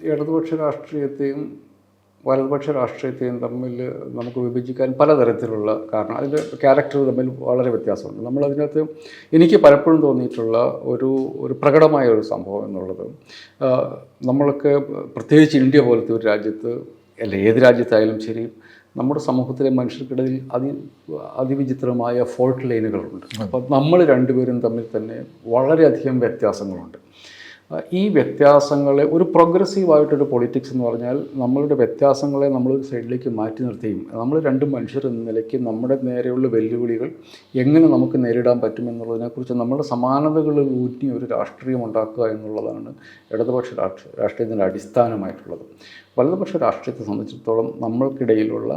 ഇടതുപക്ഷ രാഷ്ട്രീയത്തെയും വലതുപക്ഷ രാഷ്ട്രീയത്തെയും തമ്മിൽ നമുക്ക് വിഭജിക്കാൻ പലതരത്തിലുള്ള കാരണം അതിന്റെ ക്യാരക്ടർ തമ്മിൽ വളരെ വ്യത്യാസമുണ്ട്. നമ്മൾ അതിനകത്ത് എനിക്ക് പലപ്പോഴും തോന്നിയിട്ടുള്ള ഒരു ഒരു പ്രകടമായ ഒരു സംഭവം എന്നുള്ളത് നമ്മളൊക്കെ നമ്മൾക്ക് പ്രത്യേകിച്ച് ഇന്ത്യ പോലത്തെ ഒരു രാജ്യത്ത് അല്ല ഏത് രാജ്യത്തായാലും ശരി നമ്മുടെ സമൂഹത്തിലെ മനുഷ്യർക്കിടയിൽ അതി അതിവിചിത്രമായ ഫോൾട്ട് ലൈനുകളുണ്ട് അപ്പം നമ്മൾ രണ്ടുപേരും തമ്മിൽ തന്നെ വളരെയധികം വ്യത്യാസങ്ങളുണ്ട്. ഈ വ്യത്യാസങ്ങളെ ഒരു പ്രോഗ്രസീവായിട്ടൊരു പൊളിറ്റിക്സ് എന്ന് പറഞ്ഞാൽ നമ്മളുടെ വ്യത്യാസങ്ങളെ നമ്മൾ സൈഡിലേക്ക് മാറ്റി നിർത്തുകയും നമ്മൾ രണ്ട് മനുഷ്യർ എന്ന നിലയ്ക്ക് നമ്മുടെ നേരെയുള്ള വെല്ലുവിളികൾ എങ്ങനെ നമുക്ക് നേരിടാൻ പറ്റുമെന്നുള്ളതിനെക്കുറിച്ച് നമ്മുടെ സമാനതകളിൽ ഊറ്റി ഒരു രാഷ്ട്രീയം ഉണ്ടാക്കുക എന്നുള്ളതാണ് ഇടതുപക്ഷ രാഷ്ട്രീയ രാഷ്ട്രീയത്തിന്റെ അടിസ്ഥാനമായിട്ടുള്ളത്. വലതുപക്ഷ രാഷ്ട്രീയത്തെ സംബന്ധിച്ചിടത്തോളം നമ്മൾക്കിടയിലുള്ള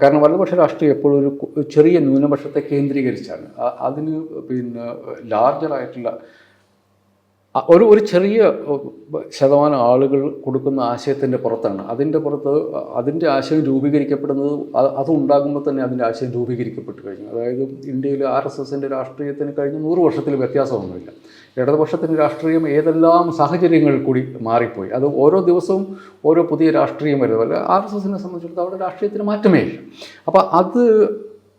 കാരണം വലതുപക്ഷ രാഷ്ട്രീയം എപ്പോഴും ഒരു ചെറിയ ന്യൂനപക്ഷത്തെ കേന്ദ്രീകരിച്ചാണ്. അതിന് പിന്നെ ലാർജറായിട്ടുള്ള ഒരു ഒരു ചെറിയ ശതമാനം ആളുകൾ കൊടുക്കുന്ന ആശയത്തിന്റെ പുറത്താണ്. അതിന്റെ പുറത്ത് അതിന്റെ ആശയം രൂപീകരിക്കപ്പെടുന്നത് അത് ഉണ്ടാകുമ്പോൾ തന്നെ അതിന്റെ ആശയം രൂപീകരിക്കപ്പെട്ട് കഴിഞ്ഞു. അതായത് ഇന്ത്യയിൽ ആർ എസ് എസിന്റെ രാഷ്ട്രീയത്തിന് കഴിഞ്ഞ നൂറ് വർഷത്തിൽ വ്യത്യാസമൊന്നുമില്ല. ഇടതുപക്ഷത്തിന്റെ രാഷ്ട്രീയം ഏതെല്ലാം സാഹചര്യങ്ങളിൽ കൂടി മാറിപ്പോയി. അത് ഓരോ ദിവസവും ഓരോ പുതിയ രാഷ്ട്രീയം വരുന്നതല്ല ആർ എസ് എസിനെ സംബന്ധിച്ചിടത്തോളം അവിടെ രാഷ്ട്രീയത്തിന് മാറ്റമേ ഇല്ല. അപ്പോൾ അത്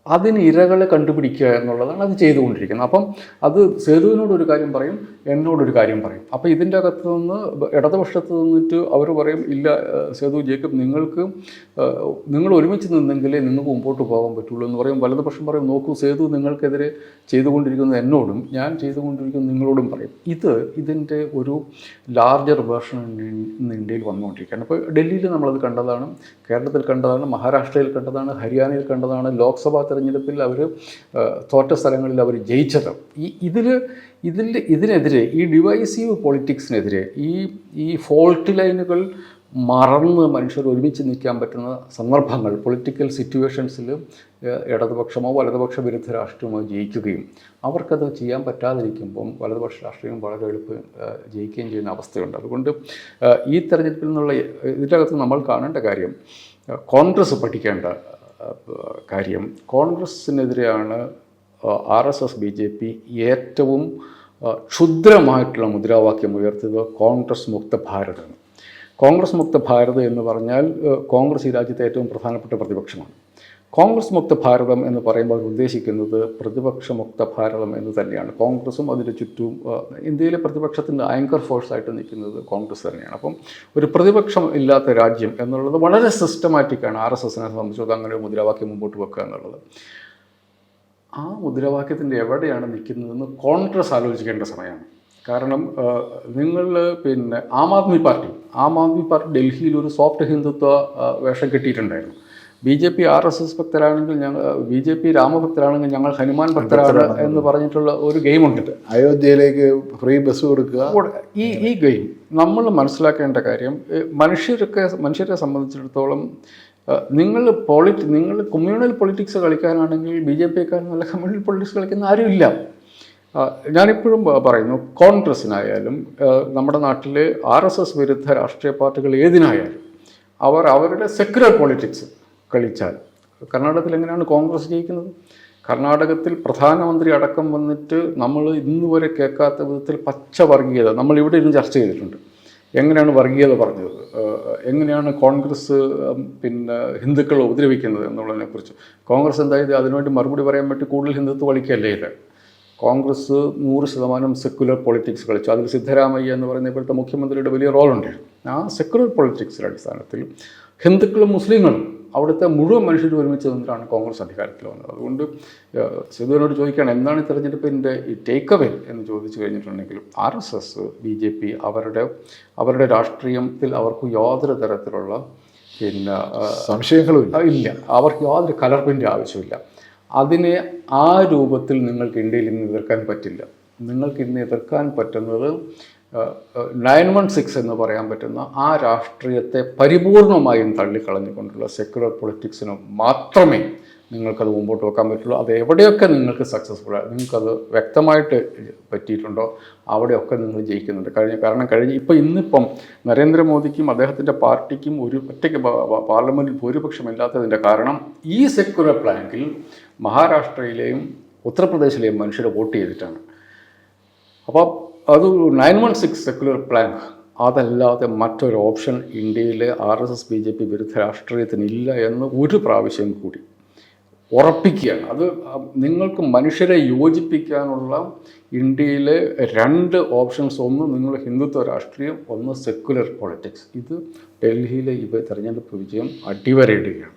അതിന് ഇരകളെ കണ്ടുപിടിക്കുക എന്നുള്ളതാണ് അത് ചെയ്തുകൊണ്ടിരിക്കുന്നത്. അപ്പം അത് സേതുവിനോട് ഒരു കാര്യം പറയും എന്നോടൊരു കാര്യം പറയും. അപ്പോൾ ഇതിന്റെ അകത്ത് നിന്ന് ഇടതുപക്ഷത്ത് നിന്നിട്ട് അവർ പറയും ഇല്ല സേതു ജേക്കബ് നിങ്ങൾക്ക് നിങ്ങൾ ഒരുമിച്ച് നിന്നെങ്കിലേ നിങ്ങൾക്ക് മുമ്പോട്ട് പോകാൻ പറ്റുള്ളൂ എന്ന് പറയും. വലതുപക്ഷം പറയും നോക്കൂ സേതു നിങ്ങൾക്കെതിരെ ചെയ്തുകൊണ്ടിരിക്കുന്നത് എന്നോടും ഞാൻ ചെയ്തുകൊണ്ടിരിക്കുന്നത് നിങ്ങളോടും പറയും. ഇത് ഇതിന്റെ ഒരു ലാർജർ വേർഷൻ ഇന്ന് ഇന്ത്യയിൽ വന്നുകൊണ്ടിരിക്കുകയാണ്. അപ്പോൾ ഡൽഹിയിൽ നമ്മളത് കണ്ടതാണ് കേരളത്തിൽ കണ്ടതാണ് മഹാരാഷ്ട്രയിൽ കണ്ടതാണ് ഹരിയാനയിൽ കണ്ടതാണ് ലോക്സഭാ തെരഞ്ഞെടുപ്പിൽ അവർ തോറ്റ സ്ഥലങ്ങളിൽ അവർ ജയിച്ചത്. ഈ ഇതിൽ ഇതിൽ ഇതിനെതിരെ ഈ ഡിവൈസീവ് പൊളിറ്റിക്സിനെതിരെ ഈ ഈ ഫോൾട്ട് ലൈനുകൾ മറന്ന് മനുഷ്യർ ഒരുമിച്ച് നിൽക്കാൻ പറ്റുന്ന സന്ദർഭങ്ങൾ പൊളിറ്റിക്കൽ സിറ്റുവേഷൻസിൽ ഇടതുപക്ഷമോ വലതുപക്ഷ വിരുദ്ധ രാഷ്ട്രീയമോ ജയിക്കുകയും അവർക്കത് ചെയ്യാൻ പറ്റാതിരിക്കുമ്പം വലതുപക്ഷ രാഷ്ട്രീയം വളരെ എളുപ്പം ജയിക്കുകയും ചെയ്യുന്ന അവസ്ഥയുണ്ട്. അതുകൊണ്ട് ഈ തെരഞ്ഞെടുപ്പിൽ നിന്നുള്ള ഇതിന്റെ അകത്ത് നമ്മൾ കാണേണ്ട കാര്യം കോൺഗ്രസ് പഠിക്കേണ്ട കാര്യം. കോൺഗ്രസ്സിനെതിരെയാണ് R S S B J P ഏറ്റവും ക്ഷുദ്രമായിട്ടുള്ള മുദ്രാവാക്യം ഉയർത്തിയത് കോൺഗ്രസ് മുക്ത ഭാരതം കോൺഗ്രസ് മുക്ത ഭാരത് എന്ന് പറഞ്ഞാൽ കോൺഗ്രസ് ഈ രാജ്യത്തെ ഏറ്റവും പ്രധാനപ്പെട്ട പ്രതിപക്ഷമാണ്. കോൺഗ്രസ് മുക്ത ഭാരതം എന്ന് പറയുമ്പോൾ അവർ ഉദ്ദേശിക്കുന്നത് പ്രതിപക്ഷ മുക്ത ഭാരതം എന്ന് തന്നെയാണ്. കോൺഗ്രസും അതിന്റെ ചുറ്റും ഇന്ത്യയിലെ പ്രതിപക്ഷത്തിന്റെ ആങ്കർ ഫോഴ്സായിട്ട് നിൽക്കുന്നത് കോൺഗ്രസ് തന്നെയാണ്. അപ്പം ഒരു പ്രതിപക്ഷം ഇല്ലാത്ത രാജ്യം എന്നുള്ളത് വളരെ സിസ്റ്റമാറ്റിക്കാണ് ആർ എസ് എസിനെ സംബന്ധിച്ചിടത്തോളം അങ്ങനെ ഒരു മുദ്രാവാക്യം മുമ്പോട്ട് വെക്കുക എന്നുള്ളത്. ആ മുദ്രാവാക്യത്തിന്റെ എവിടെയാണ് നിൽക്കുന്നതെന്ന് കോൺഗ്രസ് ആലോചിക്കേണ്ട സമയമാണ്. കാരണം നിങ്ങൾ പിന്നെ ആം ആദ്മി പാർട്ടി ആം ആദ്മി പാർട്ടി ഡൽഹിയിൽ ഒരു സോഫ്റ്റ് ഹിന്ദുത്വ വേഷം കെട്ടിയിട്ടുണ്ടായിരുന്നു. B J P R S S ഭക്തരാണെങ്കിൽ ഞങ്ങൾ ബി ജെ പി രാമഭക്തരാണെങ്കിൽ ഞങ്ങൾ ഹനുമാൻ ഭക്തരാണ് എന്ന് പറഞ്ഞിട്ടുള്ള ഒരു ഗെയിമുണ്ട് അയോധ്യയിലേക്ക് ഫ്രീ ബസ് കൊടുക്കുക. ഈ ഈ ഗെയിം നമ്മൾ മനസ്സിലാക്കേണ്ട കാര്യം മനുഷ്യരൊക്കെ മനുഷ്യരെ സംബന്ധിച്ചിടത്തോളം നിങ്ങൾ പോളിറ്റി നിങ്ങൾ കമ്മ്യൂണൽ പൊളിറ്റിക്സ് കളിക്കാനാണെങ്കിൽ ബി ജെ പിക്കാർ നല്ല കമ്മ്യൂണൽ പൊളിറ്റിക്സ് കളിക്കുന്ന ആരുമില്ല ഞാനിപ്പോഴും പറയുന്നു കോൺഗ്രസ്സിനായാലും നമ്മുടെ നാട്ടിലെ ആർ എസ് എസ് വിരുദ്ധ രാഷ്ട്രീയ പാർട്ടികൾ ഏതിനായാലും അവർ അവരുടെ സെക്യുലർ പൊളിറ്റിക്സ് കളിച്ചാൽ. കർണാടകത്തിൽ എങ്ങനെയാണ് കോൺഗ്രസ് ജയിക്കുന്നത്? കർണാടകത്തിൽ പ്രധാനമന്ത്രി അടക്കം വന്നിട്ട് നമ്മൾ ഇന്ന് വരെ കേൾക്കാത്ത വിധത്തിൽ പച്ച വർഗീയത നമ്മൾ ഇവിടെ ഇരുന്ന് ചർച്ച ചെയ്തിട്ടുണ്ട്. എങ്ങനെയാണ് വർഗീയത പറഞ്ഞത്? എങ്ങനെയാണ് കോൺഗ്രസ് പിന്നെ ഹിന്ദുക്കളെ ഉപദ്രവിക്കുന്നത് എന്നുള്ളതിനെക്കുറിച്ച്? കോൺഗ്രസ് എന്തായത് അതിനുവേണ്ടി മറുപടി പറയാൻ വേണ്ടി കൂടുതൽ ഹിന്ദുത്വ കളിക്കുകയല്ലേ ഇത്? കോൺഗ്രസ് നൂറ് ശതമാനം സെക്കുലർ പൊളിറ്റിക്സ് കളിച്ചു. അതിൽ സിദ്ധരാമയ്യ എന്ന് പറയുന്ന ഇപ്പോഴത്തെ മുഖ്യമന്ത്രിയുടെ വലിയ റോളുണ്ട് ആ സെക്കുലർ പൊളിറ്റിക്സിന്റെ അടിസ്ഥാനത്തിൽ ഹിന്ദുക്കളും മുസ്ലിങ്ങളും അവിടുത്തെ മുഴുവൻ മനുഷ്യരും ഒരുമിച്ച് നിന്നിട്ടാണ് കോൺഗ്രസ് അധികാരത്തിൽ വന്നത്. അതുകൊണ്ട് ഏഹ്, സിദ്ധുവിനോട് ചോദിക്കുകയാണ് എന്താണ് ഈ തെരഞ്ഞെടുപ്പിന്റെ ഈ ടേക്ക് അവേ എന്ന് ചോദിച്ചു കഴിഞ്ഞിട്ടുണ്ടെങ്കിൽ R S S B J P അവരുടെ അവരുടെ രാഷ്ട്രീയത്തിൽ അവർക്ക് യാതൊരു തരത്തിലുള്ള പിന്നെ സംശയങ്ങളും ഇല്ല. അവർക്ക് യാതൊരു കലർപ്പിന്റെ ആവശ്യമില്ല. അതിനെ ആ രൂപത്തിൽ നിങ്ങൾക്ക് ഇന്ത്യയിൽ ഇന്ന് എതിർക്കാൻ പറ്റില്ല. നിങ്ങൾക്ക് ഇന്ന് എതിർക്കാൻ പറ്റുന്നത് നയൻ വൺ സിക്സ് എന്ന് പറയാൻ പറ്റുന്ന ആ രാഷ്ട്രീയത്തെ പരിപൂർണമായും തള്ളിക്കളഞ്ഞുകൊണ്ടുള്ള സെക്യുലർ പൊളിറ്റിക്സിന് മാത്രമേ നിങ്ങൾക്കത് മുമ്പോട്ട് വെക്കാൻ പറ്റുള്ളൂ. അത് എവിടെയൊക്കെ നിങ്ങൾക്ക് സക്സസ്ഫുൾ നിങ്ങൾക്കത് വ്യക്തമായിട്ട് പറ്റിയിട്ടുണ്ടോ അവിടെയൊക്കെ നിങ്ങൾ ജയിക്കുന്നുണ്ട്. കഴിഞ്ഞ കാരണം കഴിഞ്ഞ് ഇപ്പോൾ ഇന്നിപ്പം നരേന്ദ്രമോദിക്കും അദ്ദേഹത്തിന്റെ പാർട്ടിക്കും ഒരു ഒറ്റയ്ക്ക് പാർലമെന്റിൽ ഭൂരിപക്ഷമില്ലാത്തതിന്റെ കാരണം ഈ സെക്യുലർ പ്ലാങ്കിൽ മഹാരാഷ്ട്രയിലെയും ഉത്തർപ്രദേശിലെയും മനുഷ്യർ വോട്ട് ചെയ്തിട്ടാണ്. അപ്പോൾ അത് nine one six secular plan അതല്ലാതെ മറ്റൊരു ഓപ്ഷൻ ഇന്ത്യയിലെ R S S B J P വിരുദ്ധ രാഷ്ട്രീയത്തിനില്ല എന്ന് ഒരു പ്രാവശ്യം കൂടി ഉറപ്പിക്കുകയാണ്. അത് നിങ്ങൾക്ക് മനുഷ്യരെ യോജിപ്പിക്കാനുള്ള ഇന്ത്യയിലെ രണ്ട് ഓപ്ഷൻസ് ഒന്ന് നിങ്ങൾ ഹിന്ദുത്വ രാഷ്ട്രീയം ഒന്ന് സെക്കുലർ പൊളിറ്റിക്സ് ഇത് ഡൽഹിയിലെ ഇവ തെരഞ്ഞെടുപ്പ് വിജയം അടിവരയിടുകയാണ്.